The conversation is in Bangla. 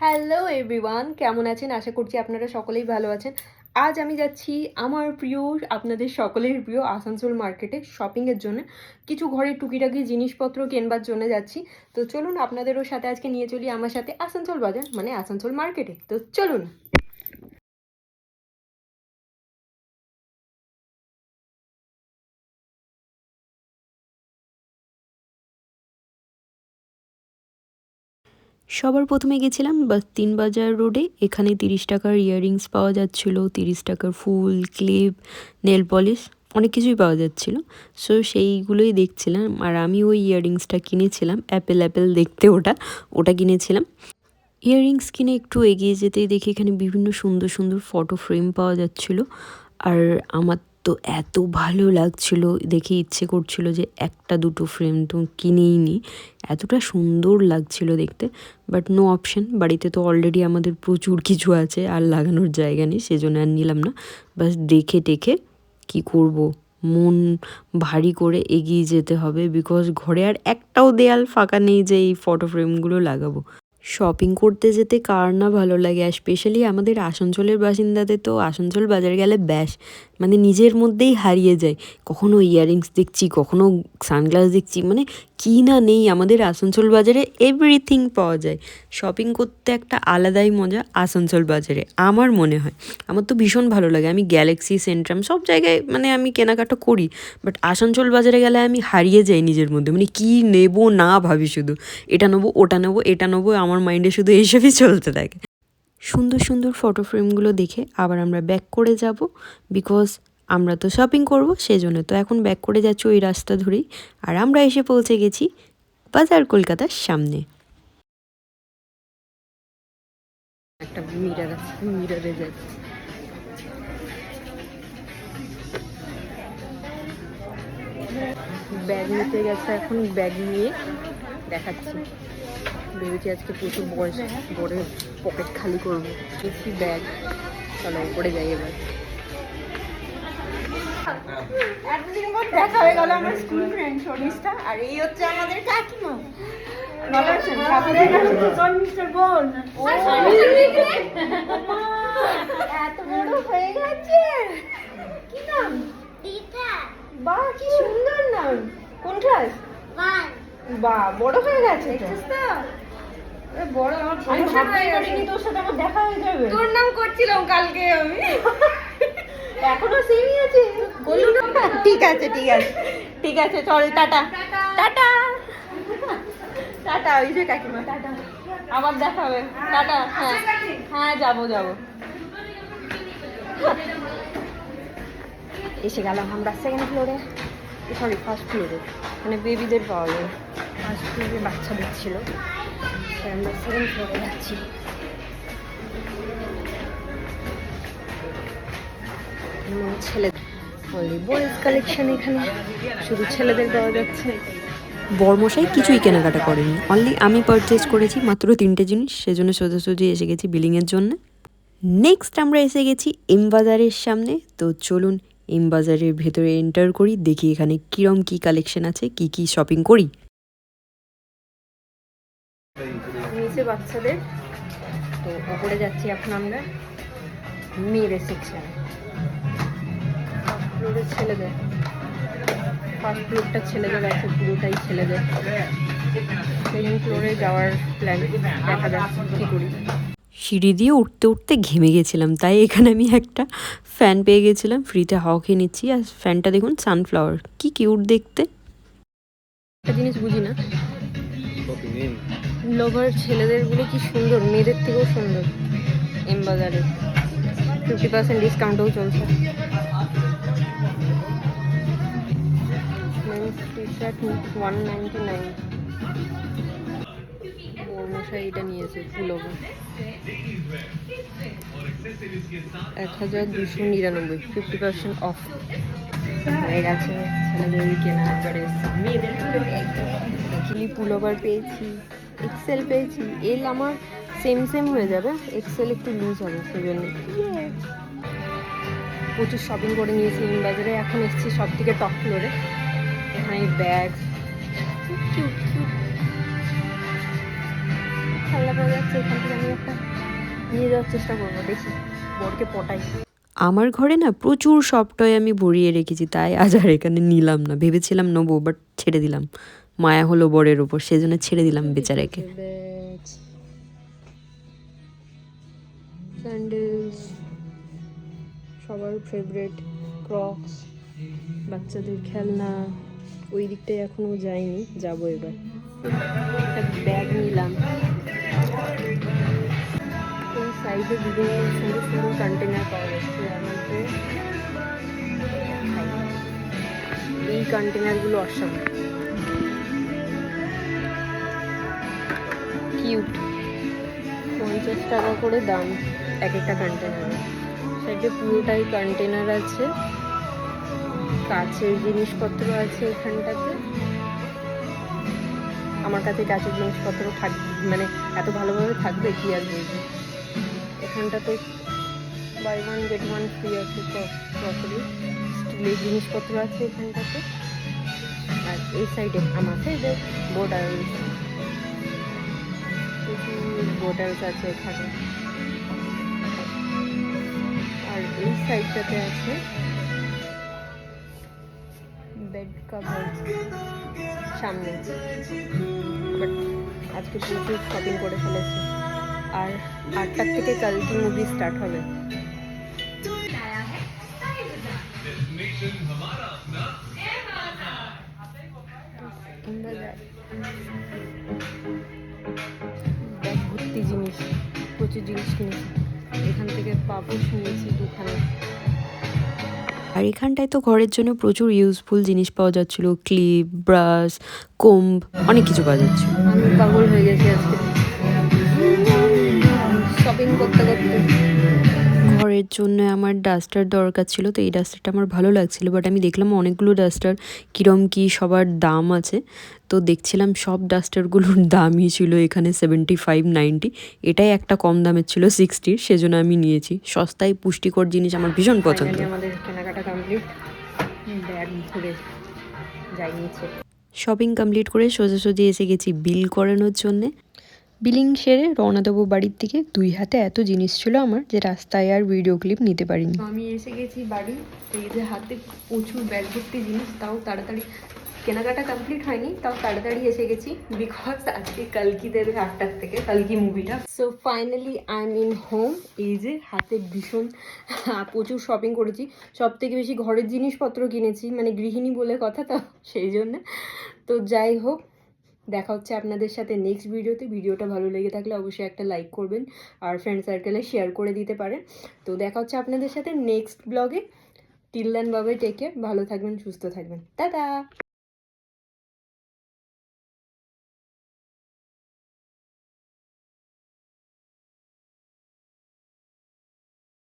হ্যালো এভরিওয়ান কেমন আছেন? আশা করছি আপনারা সকলেই ভালো আছেন। আজ আমি যাচ্ছি আমার প্রিয়, আপনাদের সকলের প্রিয় আসানসোল মার্কেটে শপিংয়ের জন্য। কিছু ঘরের টুকিটাকি জিনিসপত্র কেনবার জন্য যাচ্ছি। তো চলুন, আপনাদেরও সাথে আজকে নিয়ে চলি আমার সাথে আসানসোল বাজার মানে আসানসোল মার্কেটে তো চলুন। সবার প্রথমে গেছিলাম বা তিন বাজার রোডে। এখানে তিরিশ টাকার ইয়াররিংস পাওয়া যাচ্ছিল, তিরিশ টাকার ফুল, ক্লিপ নেল পলিশ অনেক কিছুই পাওয়া যাচ্ছিল। সো সেইগুলোই দেখছিলাম। আর আমি ওই ইয়াররিংসটা কিনেছিলাম অ্যাপেল অ্যাপেল দেখতে ওটা ওটা কিনেছিলাম। ইয়াররিংস কিনে একটু এগিয়ে যেতেই দেখি এখানে বিভিন্ন সুন্দর সুন্দর ফটো ফ্রেম পাওয়া যাচ্ছিল। আর আমার তো এত ভালো লাগছিল, দেখে ইচ্ছে করছিল যে একটা দুটো ফ্রেম তো কিনেই নিই এতটা সুন্দর লাগছিল দেখতে বাট নো অপশন বাড়িতে তো অলরেডি আমাদের প্রচুর কিছু আছে, আর লাগানোর জায়গা নেই, সেজন্য আর নিলাম না। বাস দেখে টেখে কি করব? মন ভারী করে এগিয়ে যেতে হবে বিকজ ঘরে আর একটাও দেয়াল ফাঁকা নেই যে এই ফটো ফ্রেমগুলো লাগাবো। শপিং করতে যেতে কার না ভালো লাগে, আর স্পেশালি আমাদের আসানসোলের বাসিন্দাদের তো আসানসোল বাজারে গেলে ব্যাস। মানে নিজের মধ্যেই হারিয়ে যায়। কখনো ইয়াররিংস দেখছি, কখনো সানগ্লাস দেখছি মানে কী না নেই আমাদের আসানসোল বাজারে এভরিথিং পাওয়া যায়। শপিং করতে একটা আলাদাই মজা আসানসোল বাজারে, আমার মনে হয়। আমার তো ভীষণ ভালো লাগে, আমি গ্যালাক্সি সেন্ট্রাম সব জায়গায় মানে আমি কেনাকাটা করি বাট আসানসোল বাজারে গেলে আমি হারিয়ে যাই নিজের মধ্যে মানে কী নেব না ভাবি শুধু। এটা নেব, ওটা নেব, এটা নেব, আমার মাইন্ডে শুধু এইসবই চলতে থাকে। সুন্দর সুন্দর ফটো ফ্রেমগুলো দেখে আবার আমরা ব্যাক করে যাব বিকজ আমরা তো শপিং করব, সেজন্য তো এখন ব্যাক করে যাচ্ছি ওই রাস্তা ধরেই। আর আমরা এসে পৌঁছে গেছি বাজার কলকাতার সামনে। ব্যাগ নিতে গেছে এখন ব্যাগ নিয়ে দেখাচ্ছি। ভেবেছি আজকে প্রচুর বড় বড় পকেট খালি করব। বেশি ব্যাগ চলো উপরে যাই এবার। এতদিন পর দেখা হয়ে গেল আমার স্কুল ফ্রেন্ড আর এই হচ্ছে আমাদের কাকিমা। এত বড় হয়ে গেছে। কি নাম? বাহ কি সুন্দর নাম। কোন ক্লাস বড় হয়ে গেছে তো? তোর সাথে আমার দেখা হয়ে যাবে। নাম করছিলাম কালকে আমি। এখনও সেমই আছে। বলুন ঠিক আছে ঠিক আছে। ঠিক আছে চল টাটা। টাটা। টাটা। ওই যে কাকিমা। টাটা। আবার দেখা হবে। টাটা হ্যাঁ। হ্যাঁ যাব যাব। এসে গেলাম আমরা সেকেন্ড ফ্লোরে সরি ফার্স্ট ফ্লোরে মানে বেবিদের পাওয়া যায় ফার্স্ট ফ্লোরে বাচ্চাদের ছিল যাচ্ছে। বর্মশাই কিছুই কেনাকাটা করেনি। অনলি আমি পারচেজ করেছি মাত্র তিনটে জিনিস, সেজন্য সোজাসুজি এসে গেছি বিলিংয়ের জন্য। নেক্সট আমরা এসে গেছি এম বাজারের সামনে। তো চলুন এম বাজারের ভেতরে এন্টার করি, দেখি এখানে কিরম কি কালেকশন আছে, কি কি শপিং করি। নিচে বাচ্চাদের। তো ওপরে যাচ্ছি এখন আমরা মেয়েদের সেকশনে ছেলেদের। ফার্স্ট ফ্লোরটা ছেলেদের আছে পুরোটাই ছেলেদের। সেকেন্ড ফ্লোরে যাওয়ার প্ল্যান দেখা যাক কী করি। সিঁড়ি দিয়ে উঠতে উঠতে ঘেমে গেছিলাম তাই এখানে আমি একটা ফ্যান পেয়ে গেছিলাম। ফ্রিতে হাওয়া খেয়ে নিচ্ছি আর ফ্যানটা দেখুন সানফ্লাওয়ার কি কিউট দেখতে। একটা জিনিস বুঝি না। লোভার ছেলেদেরগুলো কি সুন্দর? মেয়েদের থেকেও সুন্দর। এম বাজারে। ফিফটি পার্সেন্ট ডিসকাউন্টও চলছে। নিয়েছে পুলোভা এক হাজার দুশো নিরানব্বই। ফিফটি পার্সেন্ট অফ পেয়েছি। এক্সেল পেয়েছি এল আমার সেম সেম হয়ে যাবে। এক্সেল একটু লুজ হবে সেই সেজন্য। প্রচুর শপিং করে নিয়েছি বাজারে এখন এসেছি সব থেকে টপ ফ্লোরে এখানে ব্যাগ যাচ্ছে একটা নিয়ে যাওয়ার চেষ্টা করব, দেখি, বরকে পটাই। আমার ঘরে না প্রচুর টয় আমি ভরিয়ে রেখেছি, তাই আজ আর এখানে নিলাম না। ভেবেছিলাম নেব বাট ছেড়ে দিলাম। মায়া হলো বরের ওপর সেজন্য ছেড়ে দিলাম বেচারাকে। স্যান্ডেলস সবার ফেভারেট ক্রক্স বাচ্চাদের খেলনা, ওই দিকটায় এখনও যাইনি, যাব এবার। একটা ব্যাগ নিলাম। এই সাইডে সুন্দর সুন্দর কন্টেনার পাওয়া যাচ্ছে এই কন্টেনারগুলো অসাধারণ। কিউট পঞ্চাশ টাকা করে দাম, এক একটা কন্টেনারে সাইডে পুরোটাই কন্টেনার আছে। কাচের জিনিসপত্র আছে এখানটাতে। আমার কাছে কাচের জিনিসপত্র থাক মানে এত ভালোভাবে থাকবে কি আর বলব? এখানটাতে buy one get one free আছে ক্রকারি স্টিলের জিনিসপত্র আছে এখানটাতে। আর এই সাইডে আমার ফেভারিট বোর্ডার বোটালস আছে এখানে। আর এই সাইডটাতে আছে বেড কভার সামনে। বাট আজকে প্রচুর শপিং করে ফেলেছি। আর আটটার থেকে কালকে মুভি স্টার্ট হবে। আমরা প্রচুর জিনিস কিনেছি। এখান থেকে পাপোশ নিয়েছি দুখানে আর এখানটায় তো ঘরের জন্য প্রচুর ইউজফুল জিনিস পাওয়া যাচ্ছিল ক্লিপ ব্রাশ কোম্ব অনেক কিছু পাওয়া যাচ্ছিল। আমি পাগল হয়ে গেছি আজকে। জন্য আমার ডাস্টার দরকার ছিল তো এই ডাস্টারটা আমার ভালো লাগছিল বাট আমি দেখলাম অনেকগুলো ডাস্টার কীরম কী সবার দাম আছে। তো দেখছিলাম সব ডাস্টারগুলোর দামই ছিল এখানে সেভেন্টি ফাইভ নাইনটি এটাই একটা কম দামের ছিল সিক্সটির সেজন্য আমি নিয়েছি। সস্তায় পুষ্টিকর জিনিস আমার ভীষণ পছন্দ। আমাদের কেনাকাটা কমপ্লিট ব্যাগ যাই শপিং কমপ্লিট করে সোজাসুজি এসে গেছি বিল করানোর জন্যে। বিলিং সেরে রওনা দেবো বাড়ির থেকে দুই হাতে এত জিনিস ছিল আমার যে রাস্তায় আর ভিডিও ক্লিপ নিতে পারিনি। আমি এসে গেছি বাড়ি। এই যে হাতে প্রচুর ব্যাগ ভর্তি জিনিস, তাও তাড়াতাড়ি কেনাকাটা কমপ্লিট হয়নি, তাও তাড়াতাড়ি এসে গেছি বিকজ আজকে কালকি দেবে আটটার থেকে, কালকি মুভিটা so finally I am in home এই যে হাতে ভীষণ প্রচুর শপিং করেছি। সব থেকে বেশি ঘরের জিনিসপত্র কিনেছি মানে গৃহিণী বলে কথা তো, সেই জন্য। তো যাই হোক দেখা হচ্ছে আপনাদের সাথে নেক্সট ভিডিওতে ভিডিওটা ভালো লেগে থাকলে অবশ্যই একটা লাইক করবেন আর ফ্রেন্ড সার্কেলে শেয়ার করে দিতে পারেন। তো দেখা হচ্ছে আপনাদের সাথে নেক্সট ব্লগে টিল দেন বাবাই টেক কেয়ার ভালো থাকবেন, সুস্থ থাকবেন। টাটা